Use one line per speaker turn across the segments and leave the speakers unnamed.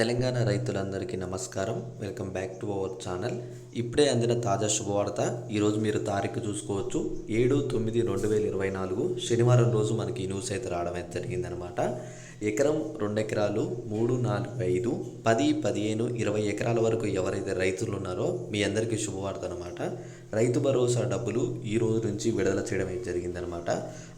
తెలంగాణ రైతులందరికీ నమస్కారం. Welcome back to our channel. ఇప్పుడే అందిన తాజా శుభవార్త. ఈరోజు మీరు తారీఖు చూసుకోవచ్చు. ఏడు తొమ్మిది రెండు వేల ఇరవై నాలుగు శనివారం రోజు మనకి ఈ న్యూస్ అయితే రావడం అయితే జరిగిందనమాట ఎకరం రెండు ఎకరాలు మూడు నాలుగు ఐదు పది పదిహేను ఇరవై ఎకరాల వరకు ఎవరైతే రైతులు ఉన్నారో మీ అందరికీ శుభవార్త అనమాట రైతు భరోసా డబ్బులు ఈ రోజు నుంచి విడుదల చేయడం జరిగిందనమాట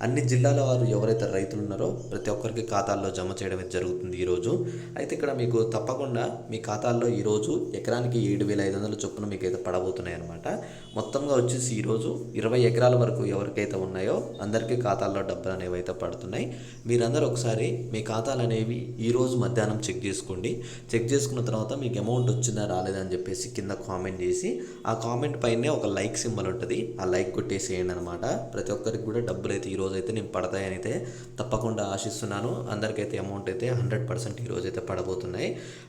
అన్ని జిల్లాల వారు ఎవరైతే రైతులు ఉన్నారో ప్రతి ఒక్కరికి ఖాతాల్లో జమ చేయడం జరుగుతుంది ఈరోజు అయితే ఇక్కడ మీకు తప్పకుండా మీ ఖాతాల్లో ఈరోజు ఎకరానికి ఏడు వేల ఐదు వందల చొప్పున మీకు అయితే పడబోతున్నాయి అనమాట మొత్తంగా వచ్చేసి ఈరోజు ఇరవై ఎకరాల వరకు ఎవరికైతే ఉన్నాయో అందరికీ ఖాతాల్లో డబ్బులు అనేవి అయితే పడుతున్నాయి. మీరందరూ ఒకసారి మీ ఖాతాలు అనేవి ఈరోజు మధ్యాహ్నం చెక్ చేసుకోండి. చెక్ చేసుకున్న తర్వాత మీకు అమౌంట్ వచ్చిందా రాలేదా అని చెప్పేసి కింద కామెంట్ చేసి ఆ కామెంట్ పైనే ఒక లైక్ సింబల్ ఉంటుంది. ఆ లైక్ కొట్టేసేయండి అనమాట ప్రతి ఒక్కరికి కూడా డబ్బులు అయితే ఈరోజు అయితే నేను పడతాయని అయితే తప్పకుండా ఆశిస్తున్నాను. అందరికైతే అమౌంట్ అయితే హండ్రెడ్ పర్సెంట్ ఈరోజు అయితే పడబోతున్నాయి.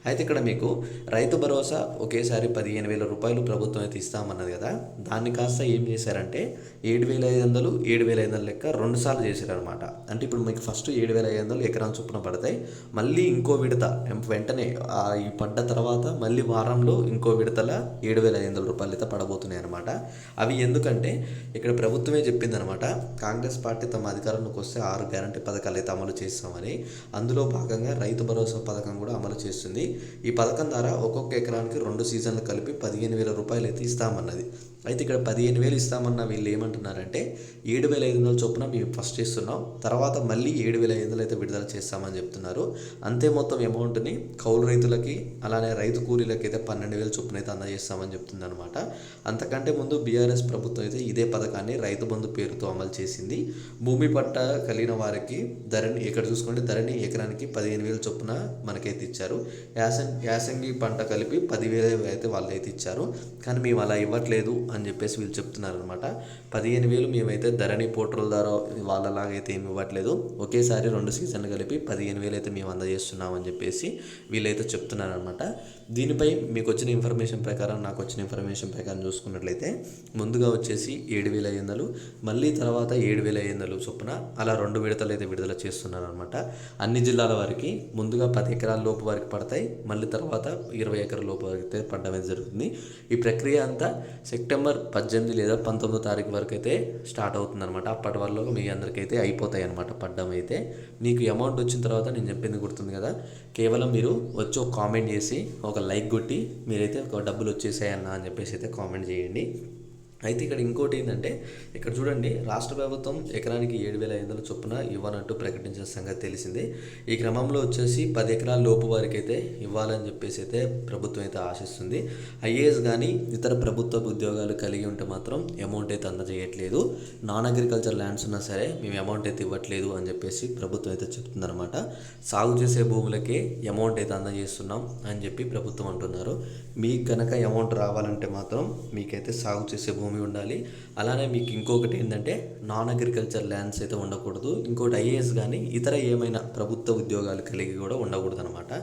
అయితే ఇక్కడ మీకు రైతు భరోసా ఒకేసారి పదిహేను వేల రూపాయలు ప్రభుత్వం అయితే ఇస్తామన్నది కదా. దాన్ని కాస్త ఏం చేశారంటే ఏడు వేల ఐదు వందలు ఏడు వేల ఐదు వందలు లెక్క రెండు సార్లు చేశారనమాట అంటే ఇప్పుడు మీకు ఫస్ట్ ఏడు వేల ఐదు వందలు ఎకరం చొప్పున పడతాయి. మళ్ళీ ఇంకో విడత వెంటనే ఈ పడ్డ తర్వాత మళ్ళీ వారంలో ఇంకో విడతల ఏడు వేల ఐదు వందల రూపాయలు అయితే పడబోతున్నాయి అనమాట అవి ఎందుకంటే ఇక్కడ ప్రభుత్వమే చెప్పిందనమాట కాంగ్రెస్ పార్టీ తమ అధికారంలోకి వస్తే ఆరు గ్యారంటీ పథకాలు అయితే అమలు చేస్తామని అందులో భాగంగా రైతు భరోసా పథకం కూడా అమలు చేస్తుంది. ఈ పథకం ద్వారా ఒక్కొక్క ఎకరానికి రెండు సీజన్లు కలిపి పదిహేను వేల రూపాయలు అయితే ఇస్తామన్నది. అయితే ఇక్కడ పదిహేను వేలు ఇస్తామన్న వీళ్ళు ఏమంటున్నారంటే ఏడు వేల ఐదు వందల చొప్పున మేము ఫస్ట్ ఇస్తున్నాం తర్వాత మళ్ళీ ఏడు వేల ఐదు వందలు అయితే విడుదల చేస్తామని చెప్తున్నారు. అంతే మొత్తం అమౌంట్ని కౌలు రైతులకి అలానే రైతు కూలీలకి అయితే పన్నెండు వేల చొప్పున అయితే అందజేస్తామని చెప్తుంది అనమాట అంతకంటే ముందు బీఆర్ఎస్ ప్రభుత్వం అయితే ఇదే పథకాన్ని రైతు బంధు పేరుతో అమలు చేసింది. భూమి పట్ట కలిగిన వారికి ధరని ఇక్కడ చూసుకోండి ధరని ఎకరానికి పదిహేను వేల చొప్పున మనకైతే ఇచ్చారు. యాసం యాసంగి పంట కలిపి పదివేలు అయితే వాళ్ళు అయితే ఇచ్చారు. కానీ మేము అలా ఇవ్వట్లేదు అని చెప్పేసి వీళ్ళు చెప్తున్నారు అనమాట పదిహేను వేలు మేమైతే ధరణి పోర్టల్ ద్వారా వాళ్ళలాగైతే ఏమి ఇవ్వట్లేదు. ఒకేసారి రెండు సీజన్లు కలిపి పదిహేను వేలు అయితే మేము అందజేస్తున్నామని చెప్పేసి వీళ్ళైతే చెప్తున్నారనమాట దీనిపై మీకు వచ్చిన ఇన్ఫర్మేషన్ ప్రకారం నాకు వచ్చిన ఇన్ఫర్మేషన్ ప్రకారం చూసుకున్నట్లయితే ముందుగా వచ్చేసి ఏడు వేల ఐదు వందలు మళ్ళీ తర్వాత ఏడు వేల ఐదు వందలు చొప్పున అలా రెండు విడతలు అయితే విడుదల చేస్తున్నారు అనమాట అన్ని జిల్లాల వారికి ముందుగా పది ఎకరాల లోపు వారికి పడతాయి మళ్ళీ తర్వాత ఇరవై ఎకరాల లోపు వారికి అయితే పడడం జరుగుతుంది. ఈ ప్రక్రియ అంతా సెప్టెంబర్ పద్దెనిమిది లేదా పంతొమ్మిదో తారీఖు వరకు అయితే స్టార్ట్ అవుతుంది అనమాట అప్పటి వరకు మీ అందరికైతే అయిపోతాయి అనమాట పడ్డం అయితే. మీకు అమౌంట్ వచ్చిన తర్వాత నేను చెప్పింది గుర్తుంది కదా కేవలం మీరు వచ్చి ఒక కామెంట్ చేసి ఒక లైక్ కొట్టి మీరైతే ఒక డబ్బులు వచ్చేసాయన్నా అని చెప్పేసి అయితే కామెంట్ చేయండి. అయితే ఇక్కడ ఇంకోటి ఏంటంటే ఇక్కడ చూడండి రాష్ట్ర ప్రభుత్వం ఎకరానికి ఏడు వేల ఐదు వందల చొప్పున ఇవ్వనట్టు ప్రకటించిన సంగతి తెలిసిందే. ఈ క్రమంలో వచ్చేసి పది ఎకరాల లోపు వారికి అయితే ఇవ్వాలని చెప్పేసి అయితే ప్రభుత్వం అయితే ఆశిస్తుంది. ఐఏఎస్ కానీ ఇతర ప్రభుత్వ ఉద్యోగాలు కలిగి ఉంటే మాత్రం అమౌంట్ అయితే అందజేయట్లేదు. నాన్ అగ్రికల్చర్ ల్యాండ్స్ ఉన్నా సరే మేము అమౌంట్ అయితే ఇవ్వట్లేదు అని చెప్పేసి ప్రభుత్వం అయితే చెప్తుందనమాట సాగు చేసే భూములకే అమౌంట్ అయితే అందజేస్తున్నాం అని చెప్పి ప్రభుత్వం అంటున్నారు. మీకు కనుక అమౌంట్ రావాలంటే మాత్రం మీకైతే సాగు చేసే భూమి ఉండాలి. అలానే మీకు ఇంకొకటి ఏంటంటే నాన్ అగ్రికల్చర్ ల్యాండ్స్ అయితే ఉండకూడదు. ఇంకోటి ఐఏఎస్ కానీ ఇతర ఏమైనా ప్రభుత్వ ఉద్యోగాలు కలిగి కూడా ఉండకూడదు అనమాట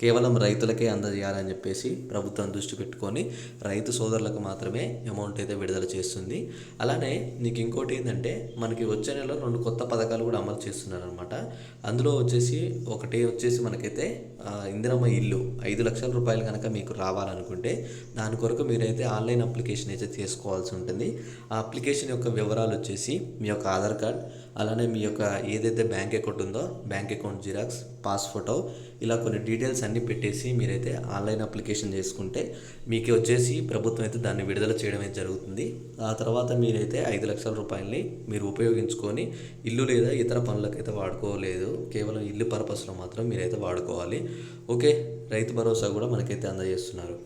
కేవలం రైతులకే అందజేయాలని చెప్పేసి ప్రభుత్వం దృష్టి పెట్టుకొని రైతు సోదరులకు మాత్రమే అమౌంట్ అయితే విడుదల చేస్తుంది. అలానే నీకు ఇంకోటి ఏంటంటే మనకి వచ్చే నెలలో రెండు కొత్త పథకాలు కూడా అమలు చేస్తున్నారు అనమాట అందులో వచ్చేసి ఒకటి వచ్చేసి మనకైతే ఇందిరమ్మ ఇల్లు ఐదు లక్షల రూపాయలు కనుక మీకు రావాలనుకుంటే దాని కొరకు మీరైతే ఆన్లైన్ అప్లికేషన్ అయితే చేసుకోవాల్సి ఉంటుంది. ఆ అప్లికేషన్ యొక్క వివరాలు వచ్చేసి మీ యొక్క ఆధార్ కార్డ్ అలానే మీ యొక్క ఏదైతే బ్యాంక్ అకౌంట్ ఉందో bank account xerox pass photo ఇలా కొన్ని డీటెయిల్స్ అన్నీ పెట్టేసి మీరైతే ఆన్లైన్ అప్లికేషన్ చేసుకుంటే మీకు వచ్చేసి ప్రభుత్వం అయితే దాన్ని విడుదల చేయడం అయితే జరుగుతుంది. ఆ తర్వాత మీరైతే ఐదు లక్షల రూపాయలని మీరు ఉపయోగించుకొని ఇల్లు లేదా ఇతర పనులకైతే వాడుకోలేదు. కేవలం ఇల్లు పర్పస్లో మాత్రం మీరైతే వాడుకోవాలి. ఓకే రైతు భరోసా కూడా మనకైతే అందజేస్తున్నారు.